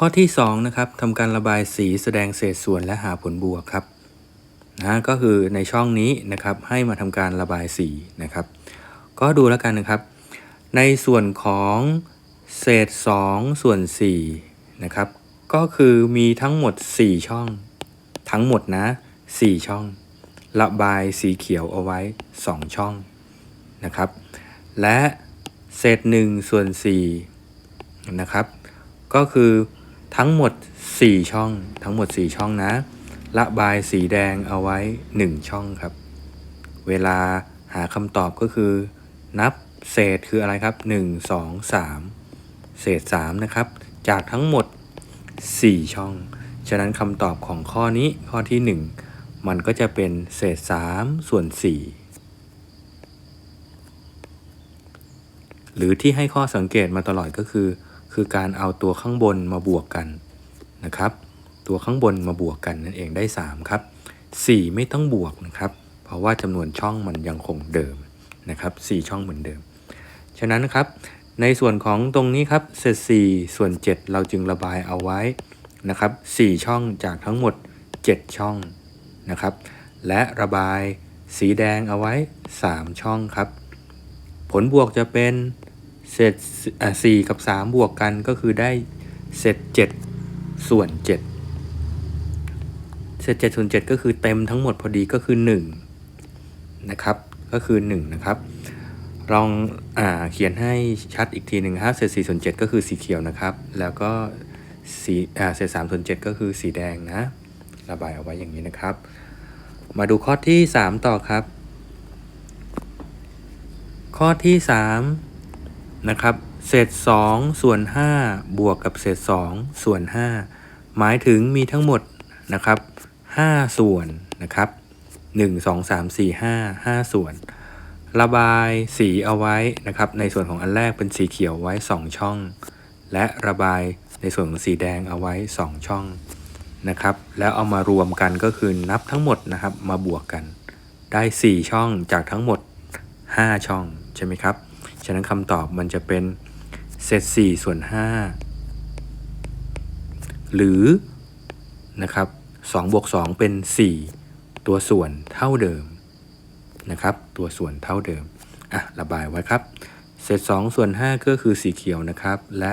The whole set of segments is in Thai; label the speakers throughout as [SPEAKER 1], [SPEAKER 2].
[SPEAKER 1] ข้อที่2นะครับทำการระบายสีแสดงเศษส่วนและหาผลบวกครับนะก็คือในช่องนี้นะครับให้มาทำการระบายสีนะครับ ก็ดูแล้วกันนะครับ ในส่วนของเศษ 2 ส่วน4นะครับก็คือมีทั้งหมด 4 ช่อง ทั้งหมดนะ 4 ช่อง ระบายสีเขียวเอาไว้ 2 ช่องนะครับ และเศษ 1 ส่วน4นะครับก็คือ ทั้งหมด 4 ช่อง ทั้งหมด 4 ช่องนะ ระบายสีแดงเอาไว้ 1 ช่องครับ เวลาหาคำตอบก็คือ นับเศษคืออะไรครับ 1 2 3 เศษ 3 นะครับ จากทั้งหมด 4 ช่อง ฉะนั้นคำตอบของข้อนี้ข้อที่ 1 มันก็จะเป็นเศษ 3 ส่วน 4หรือที่ให้ข้อสังเกตมาตลอดก็คือ คือการเอาตัวข้างบนมาบวกกันนะครับ ตัวข้างบนมาบวกกันนั่นเองได้ 3 ครับ 4 ไม่ต้องบวกนะครับ เพราะว่าจำนวนช่องมันยังคงเดิมนะครับ4ช่องเหมือนเดิม ฉะนั้นนะครับในส่วนของตรงนี้ครับเศษ4ส่วน 7 เราจึงระบายเอาไว้นะครับ4ช่องจากทั้งหมด 7 ช่องนะครับ และระบายสีแดงเอาไว้ 3 ช่องครับ ผลบวกจะเป็น เศษสี่กับ3บวกกันก็คือได้เศษ7ส่วน7เศษ7ส่วน7ก็คือเต็มทั้งหมดพอดีก็คือ1นะครับก็คือ1นะครับลองอเขียนให้ชัดอีกทีหนึ่งครับเศษ4ส่วน7ก็คือสีเขียวนะครับ แล้วก็สีอ่าเศษ3ส่วน7ก็คือสีแดงนะ ระบายเอาไว้อย่างนี้นะครับ มาดูข้อที่3ต่อครับ ข้อที่3 นะครับ เศษ 2 ส่วน 5 บวกกับเศษ 2 ส่วน 5 หมายถึงมีทั้งหมดนะครับ 5 ส่วนนะครับ 1 2 3 4 5 5 ส่วน ระบายสีเอาไว้นะครับ ในส่วนของอันแรกเป็นสีเขียวไว้ 2 ช่อง และระบายในส่วนของสีแดงเอาไว้ 2 ช่องนะครับ แล้วเอามารวมกันก็คือนับทั้งหมดนะครับมาบวกกัน ได้ 4 ช่องจากทั้งหมด 5 ช่องใช่ไหมครับ ฉะนั้นคำตอบมันจะเป็นเศษ4ส่วน 5 หรือนะครับ2บวก2เป็น 4 ตัวส่วนเท่าเดิมนะครับ ตัวส่วนเท่าเดิมอะระบายไว้ครับ เศษ2ส่วน 5 ก็คือสีเขียวนะครับ และ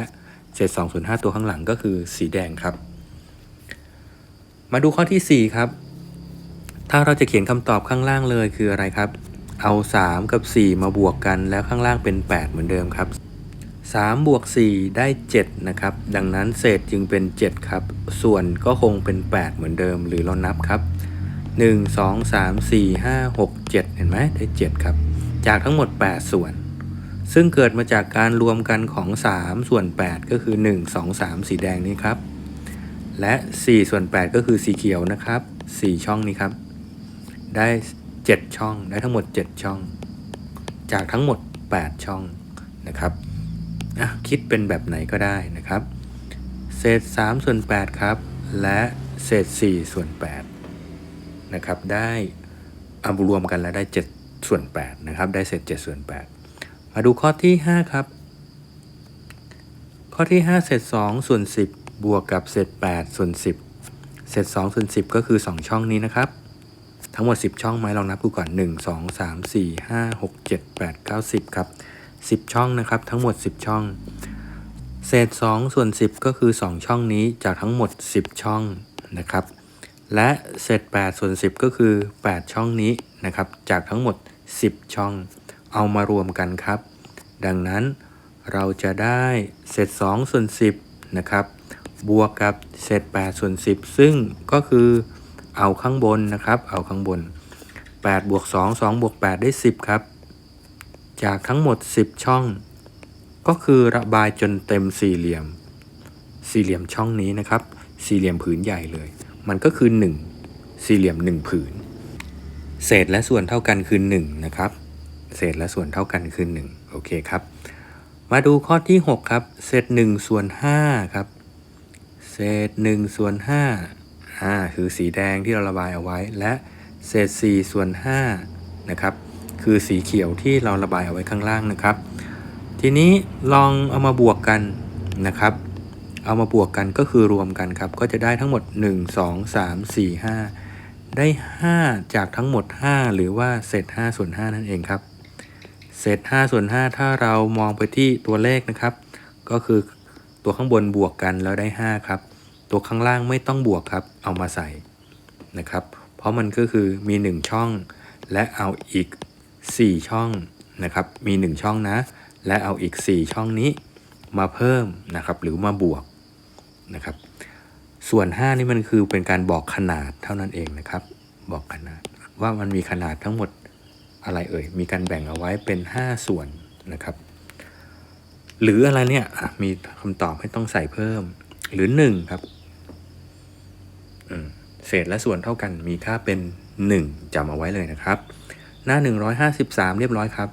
[SPEAKER 1] เศษ2ส่วน5ตัวข้างหลังก็คือสีแดงครับ มาดูข้อที่ 4 ครับ ถ้าเราจะเขียนคำตอบข้างล่างเลยคืออะไรครับ เอา 3 กับ 4 มาบวกกันแล้วข้างล่างเป็น 8 เหมือนเดิมครับ3บวก4ได้ 7 นะครับ ดังนั้นเศษจึงเป็น 7 ครับ ส่วนก็คงเป็น 8 เหมือนเดิมหรือเรานับครับ 1 2 3 4 5 6 7 เห็นไหมได้ 7 ครับ จากทั้งหมด 8 ส่วน ซึ่งเกิดมาจากการรวมกันของ 3 ส่วน 8 ก็คือ 1 2 3 สีแดงนี้ครับ และ 4 ส่วน 8 ก็คือสีเขียวนะครับ 4 ช่องนี้ครับ ได้ 7 ช่องได้ทั้งหมด 7 ช่อง จากทั้งหมด 8 ช่องนะครับคิดเป็นแบบไหนก็ได้นะครับ เศษ 3 ส่วน 8 ครับ และเศษ 4 ส่วน 8 นะครับ ได้เอารวมกันแล้วได้ 7 ส่วน 8 นะครับ ได้เศษ 7 ส่วน 8 มาดูข้อที่ 5 ครับ ข้อที่ 5 เศษ 2 ส่วน 10 บวกกับเศษ 8 ส่วน 10 เศษ 2 ส่วน 10 ก็คือ 2 ช่องนี้นะครับ ทั้งหมด 10 ช่องไหมลองนับดูก่อน 1 2 3 4 5 6 7 8 9 10 ครับ 10 ช่องนะครับ ทั้งหมด 10 ช่อง เศษ 2 ส่วน 10 ก็คือ 2 ช่องนี้จากทั้งหมด 10 ช่องนะครับ และเศษ 8 ส่วน 10 ก็คือ 8 ช่องนี้นะครับ จากทั้งหมด 10 ช่อง เอามารวมกันครับ ดังนั้นเราจะได้เศษ 2 ส่วน 10 นะครับ บวกกับเศษ 8 ส่วน 10 ซึ่งก็คือ เอาข้างบนนะครับ เอาข้างบน8บวก2 2บวก8ได้ 10 ครับ จากทั้งหมด 10 ช่อง ก็คือระบายจนเต็มสี่เหลี่ยม สี่เหลี่ยมช่องนี้นะครับ สี่เหลี่ยมผืนใหญ่เลย มันก็คือ 1 สี่เหลี่ยม 1 ผืน เศษและส่วนเท่ากันคือ 1 นะครับ เศษและส่วนเท่ากันคือ 1 โอเคครับ มาดูข้อที่ 6 ครับ เศษ1ส่วน5ครับ เศษ1ส่วน5 อ่าคือสีแดงที่เราระบายเอาไว้ และเศษ4ส่วน5นะครับคือสีเขียวที่เราระบายเอาไว้ข้างล่างนะครับ ทีนี้ลองเอามาบวกกันนะครับ เอามาบวกกันก็คือรวมกันครับ ก็จะได้ทั้งหมด 1 2 3 4 5 ได้ 5 จากทั้งหมด 5 หรือว่าเศษ5ส่วน5นั่นเองครับเศษ5ส่วน5ถ้าเรามองไปที่ตัวเลขนะครับ ก็คือตัวข้างบนบวกกันแล้วได้ 5 ครับ ตัวข้างล่างไม่ต้องบวกครับ เอามาใส่นะครับ เพราะมันก็คือมี 1 ช่อง และเอาอีก 4 ช่องนะครับ มี 1 ช่องนะ และเอาอีก 4 ช่องนี้มาเพิ่มนะครับ หรือมาบวกนะครับ ส่วน 5 นี่มันคือเป็นการบอกขนาดเท่านั้นเองนะครับ บอกขนาดว่ามันมีขนาดทั้งหมดอะไรเอ่ย มีการแบ่งเอาไว้เป็น 5 ส่วนนะครับ หรืออะไรเนี่ยมีคำตอบให้ต้องใส่เพิ่ม หรือ 1 ครับ เศษและส่วนเท่ากันมีค่าเป็น 1จำเอาไว้เลยนะครับ หน้า 153 เรียบร้อยครับ